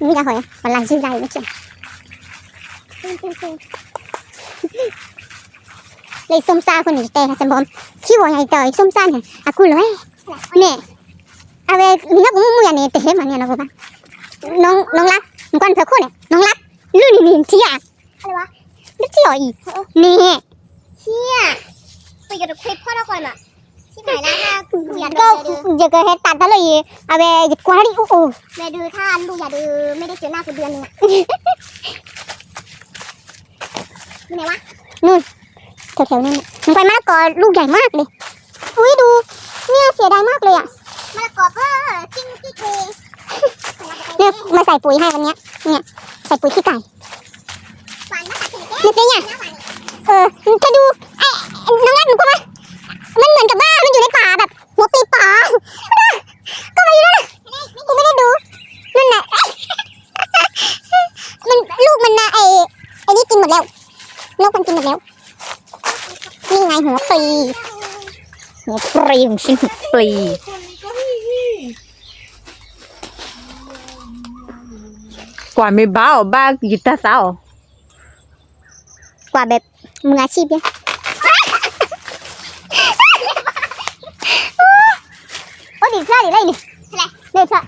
Nghĩ ra hỏi còn làm dư này nữa chị Đây xông xa con này tè là chân bom Khi bỏ ngày trời xông xa này À cô lối Nè À về nó cũng mua nhà này tè mà nhà nó có ba Nông nông lắc Con phải khô này Nông lắc Lưu này nhìn chi à อะไรวะ Nó chi hỏi Nè เฮียไปกับคลิปพ่อเราก่อนอะ ที่ไหนนะถ้าอย่าดู Có อย่าดู giờ cái hết tạt đó là gì À về dịch quá đi Ồ ồ อย่าดูถ้าลูกอย่าดูไม่ได้เจอหน้ากูเดือนนึงอะอยู่ไหนวะแถวๆนี้มันไปมะละกอลูกใหญ่มากเลยอุ้ยดู เนี่ยเสียดายมากเลยอะมะละกอเพ้อจิ้งกี้เคเนี่ยมาใส่ปุ๋ยให้วันเนี้ยเนี่ยใส่ปุ๋ยขี้ไก่หวานมะขามเทศนึกได้ไงน้ำหวานเออจะดูไอ้ไอ้น้องรักหนูก็มา ปีป่าก็มาอยู่นั่นน่ะกูไม่ได้ดูนั่นน่ะมันลูกมันนะไอ้ไอ้นี่กินหมดแล้วนกมันกินหมดแล้วนี่ไงหัวปลีหัวปลีของฉันหัวปลีกว่าไม่บ้าบ้ากีตาร์สาวกว่าแบบมืออาชีพเนี่ยโอ้ดิพลาดิไรดิเด็ดพลา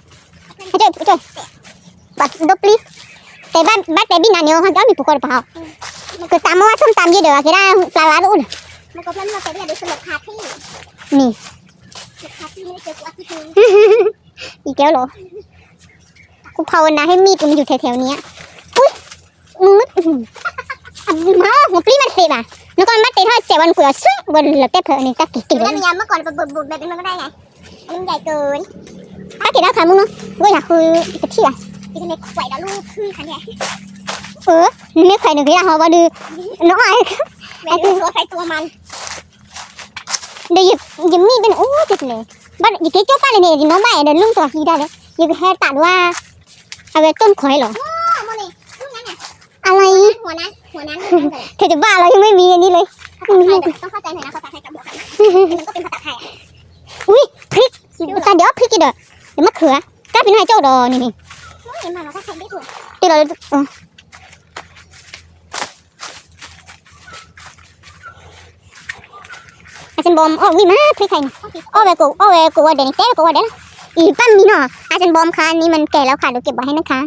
ให้ช่วยช่วย บัดดบลีแต่บ้านบ้านแต่บินานเนียวเขาจะมีผู้คนเปล่าคือตามมาว่าส้มตำเยอะเดี๋ยวคิดได้ปลาล้าลูกมันก็เพื่อนเราแต่อย่าดูสลบคาที่นี่สลบคาที่ไม่ได้เจอกูอาทิตย์นึงอีกแล้วเหรอกูภาวนาให้มีดมันอยู่แถวๆเนี้ยอุ้ยมึงมึดอื้อหืออะมาหัวปลีมันเสียบ่ะนึกว่ามันเตะทอดเจ็บวันกุยช่วยบนเหลือแต่เพลนี่ตะกี้ติดแล้วเลยมียามเมื่อก่อนแบบบุบๆแบบนี้มันก็ได้ไงอันนี้มันใหญ่เกินตะกี้ได้ค่ะมึงเนาะกูอยากคุยกับที่อะ ที่ทำไมไหวแล้วลูกคือคันเนี่ยเออไม่ใครหนึ่งที่เราว่าดื้อน้องไอ้แม่ดูตัวใครตัวมันเดี๋ยวหยิบหยิบมีดเป็นโอ้ติดเลยบ้านหยิบกิ๊กเจ้าป้าเลยเนี่ยน้องใหม่เดินลุ่งตัวทีได้เลยหยิบแค่ตัดว่าเอาไว้ต้นข่อยเหรอโอ้โมนี่ลูกนั้นอะอะไรหัวนั้นหัวนั้นหัวนั้นเลยเธอจะบ้าเรายังไม่มีอันนี้เลยภาษาไทยแบบต้องเข้าใจหน่อยนะภาษาไทยกับบวกกันมันก็เป็นภาษาไทยอะอุ้ยพริกแต่เดี๋ยวพริกกี่เด้อเดี๋ยวมะเขือกล้าเป็นให้เจ้าดอนี่นี่ เห็นมาเราก็ใช้ได้ถูกที่เราเอออาจารย์บอมอ๋อวิมาพริกไทยนี่อ๋อเวกูอ๋อเวกูว่าเดี๋ยวนี้เต้กูว่าเดี๋ยวนะอีปั้นมีเนาะอาจารย์บอมคะอันนี่มันแก่แล้วค่ะเดี๋ยวเก็บไว้ให้นะคะ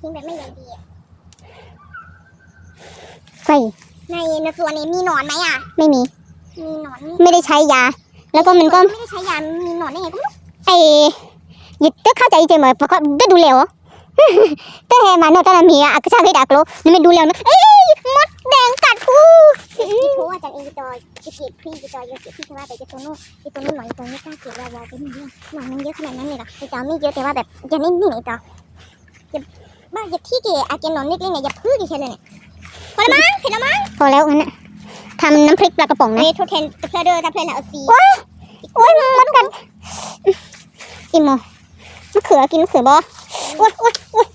ทิ้งแบบไม่ใหญ่ดีไฟในในตัวนี้มีหนอนไหมอะ ไม่มี มีหนอน ไม่ได้ใช้ยา แล้วก็มันก็ไม่ได้ใช้ยา มีหนอนได้ไงก็ไม่รู้ ไอ้ยึดตึกเข้าใจเจมเพราะก็ได้ดูแล้วแต่แฮมาโนตอนมีอะก็ชาเพดากโลนี่ไม่ดูแล้วนะเอ้ยมดแดงกัดกูที่โพอาจารย์เองจอยจะเก็บพี่จะจอยเยอะพี่จะว่าแต่จะตัวนู้นจะตัวนู้นหน่อยตัวนี้กล้าเก็บวาวๆไปนี่เนี่ยหนอนมันเยอะขนาดนั้นเลยเหรอไอ้จอไม่เยอะแต่ว่าแบบอย่านิ่งๆไอ้จออย่าบ้าอย่าที่เกอาเกนนอนเล็กๆเนี่ยอย่าพึ่งดิฉันเลยเนี่ยพอแล้วมั้งเห็นแล้วมั้งพอแล้วงั้นนะทำน้ำพริกปลากระป๋องเมนะโทเทนเพลเดอร์จะเพลนเอาซีโอ้ยมด กัดอิโมมะเขือกินมะเขือบอโอ้ยโอ้ยโอ้ย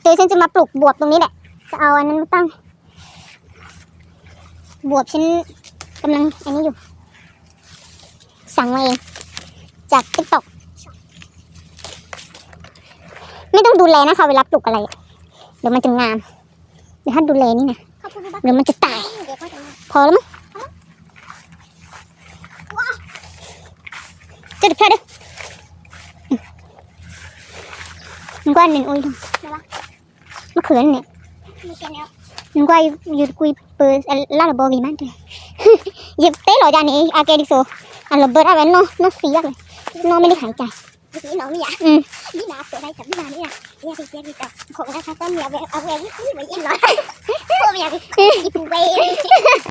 เดี๋ยวฉันจะมาปลูกบวบตรงนี้แหละ จะเอาอันนั้นมาตั้ง บวบฉันกำลังอันนี้อยู่ สั่งมาเอง จากติ๊กต็อกไม่ต้องดูแลนะคะเวลาปลูกอะไร เดี๋ยวมันจะงาม เดี๋ยวถ้าดูแลนี่นะเขาพูดว่าเดี๋ยวมันจะตายเดี๋ยวก็จะมาพอแล้วมั้ง จะเดี๋ยวเดี๋ยวมันก็อันหนึ่งอุ้ยมะเขือเนี่ยมีแค่นี้มันก็อยู่คุยเปิดลาลาบอกอีมันเลยหยิบเต้หล่อจานนี้อาเกดิโซอันระเบิดเอาไว้นอกนอกเสียเลยนอกไม่ได้หายใจนี่น้องนี่อะอืมนี่นาตัวได้กับนี่นาเนี่ยเนี่ยที่เจ๊ดีจับของนะคะต้นเมียเอาไว้เอาไว้ที่ไว้ยินหน่อยพวกเมียที่กินไว้